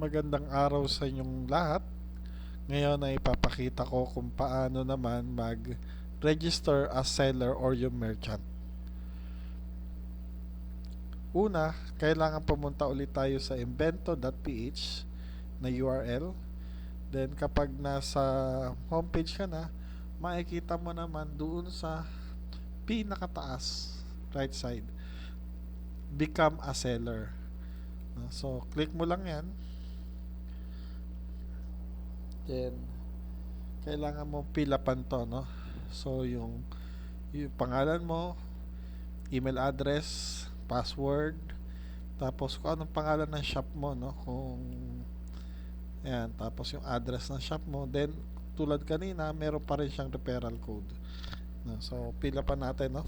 Magandang araw sa inyong lahat. Ngayon ay ipapakita ko kung paano naman mag-register as seller or yung merchant. Una, kailangan pumunta ulit tayo sa invento.ph na URL. Then kapag nasa homepage ka na, makikita mo naman doon sa pinakataas right side become a seller. So, click mo lang yan. Then, kailangan mo pilapan to, no? So, yung, yung pangalan mo, email address, password, tapos kung anong pangalan ng shop mo, no? Kung, ayan, tapos yung address ng shop mo, then, tulad kanina, meron pa rin siyang referral code. No? So, pila pa natin, no?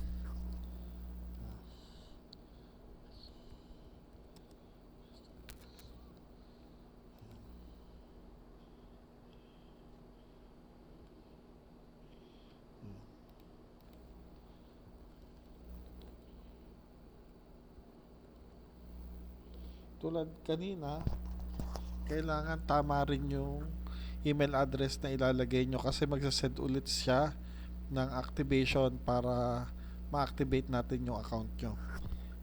Tulad kanina, kailangan tama rin yung email address na ilalagay nyo kasi magsasend ulit siya ng activation para ma-activate natin yung account nyo.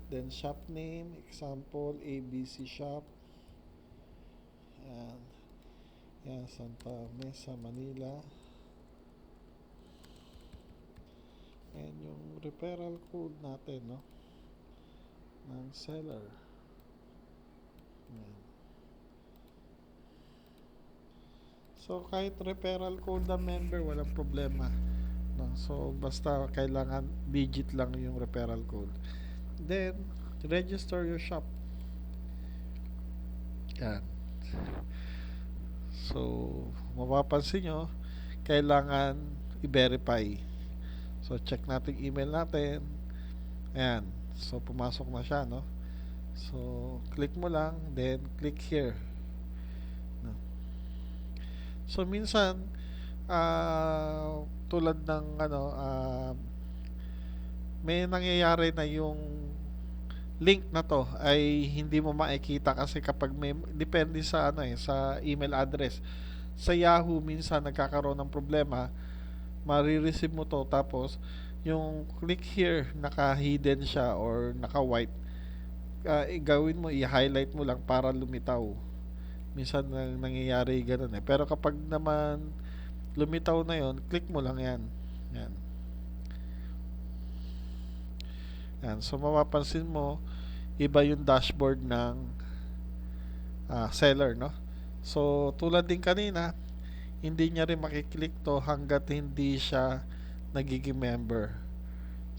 Then shop name, example, ABC Shop. Yan. Yan, Santa Mesa, Manila. And yung referral code natin, no? Ng seller. Yan. So kahit referral code ng member, walang problema. No? So basta kailangan digit lang yung referral code. Then register your shop. Yan. So mapapansin nyo, kailangan i-verify. So check natin email natin. Ayan. So pumasok na siya, no? So, click mo lang, then click here. No. So, minsan, uh, tulad ng ano, uh, may nangyayari na yung link na to ay hindi mo makikita kasi kapag may depende sa ano eh sa email address sa Yahoo minsan nagkakaroon ng problema marireceive mo to tapos yung click here naka-hidden siya or naka-white uh, gawin mo, i-highlight mo lang para lumitaw. Minsan nang nangyayari ganun eh. Pero kapag naman lumitaw na yon click mo lang yan. Yan. Yan. So, mapapansin mo, iba yung dashboard ng uh, seller, no? So, tulad din kanina, hindi niya rin makiklik to hanggat hindi siya nagiging member.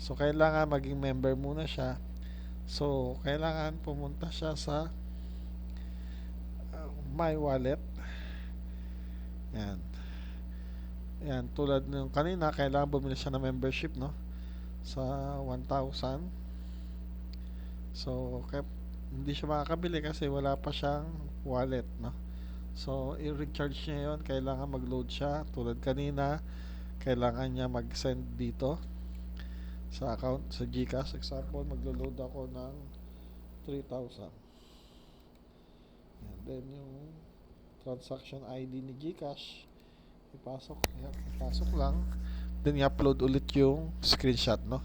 So, kailangan maging member muna siya So, kailangan pumunta siya sa uh, My Wallet. Yan. Yan, tulad ng kanina, kailangan bumili siya ng membership, no? Sa 1,000. So, kaya, hindi siya makakabili kasi wala pa siyang wallet, no? So, i-recharge niya yon kailangan mag-load siya. Tulad kanina, kailangan niya mag-send dito sa account sa GCash example maglo-load ako ng 3,000 and then yung transaction ID ni GCash ipasok ipasok lang. Then i-upload ulit yung screenshot no?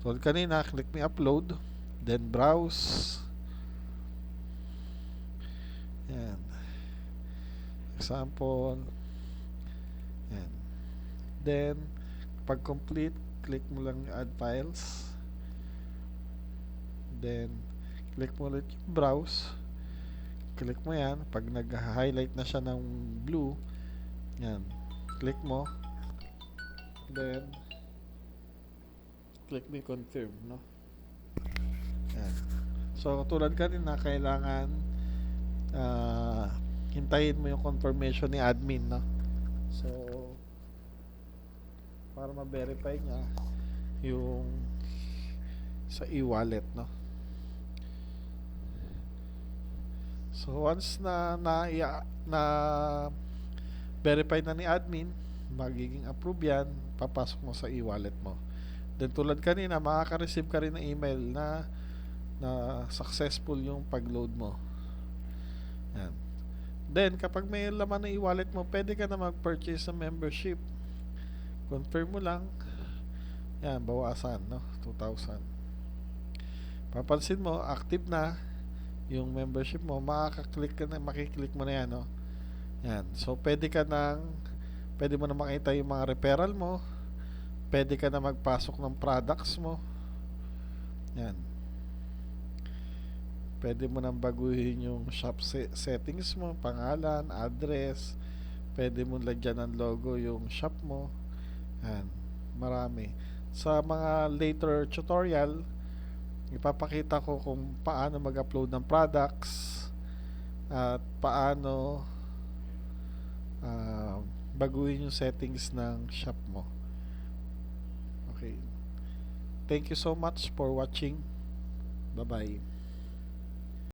So kanina click me upload then browse. Yan example. Yan then pag complete click mo lang add files. Then click mo ulit yung browse. Click mo yan. Pag nag-highlight na siya ng blue yan. Click mo. Then click me confirm no? Yan. So tulad kanina kailangan uh, hintayin mo yung confirmation ni admin no? So para ma-verify niya yung sa e-wallet no? So once na na, na verify na ni admin magiging approve yan papasok mo sa e-wallet mo. Then tulad kanina makaka-receive ka rin ng email na na successful yung pag-load mo. Yan. Then, kapag may laman ng e-wallet mo, pwede ka na mag-purchase ng membership. Confirm mo lang. Yan, bawasan, no? 2,000. Papansin mo, active na yung membership mo. Makaka-click ka na, makiklik mo na yan, no? Yan. So, pwede ka nang, pwede mo na makita yung mga referral mo. Pwede ka na magpasok ng products mo. Yan. Pwede mo nang baguhin yung shop se- settings mo, pangalan, address. Pwede mo lagyan ng logo yung shop mo. Yan. Marami. Sa mga later tutorial, ipapakita ko kung paano mag-upload ng products at paano ah, baguhin yung settings ng shop mo. Okay. Thank you so much for watching. Bye-bye.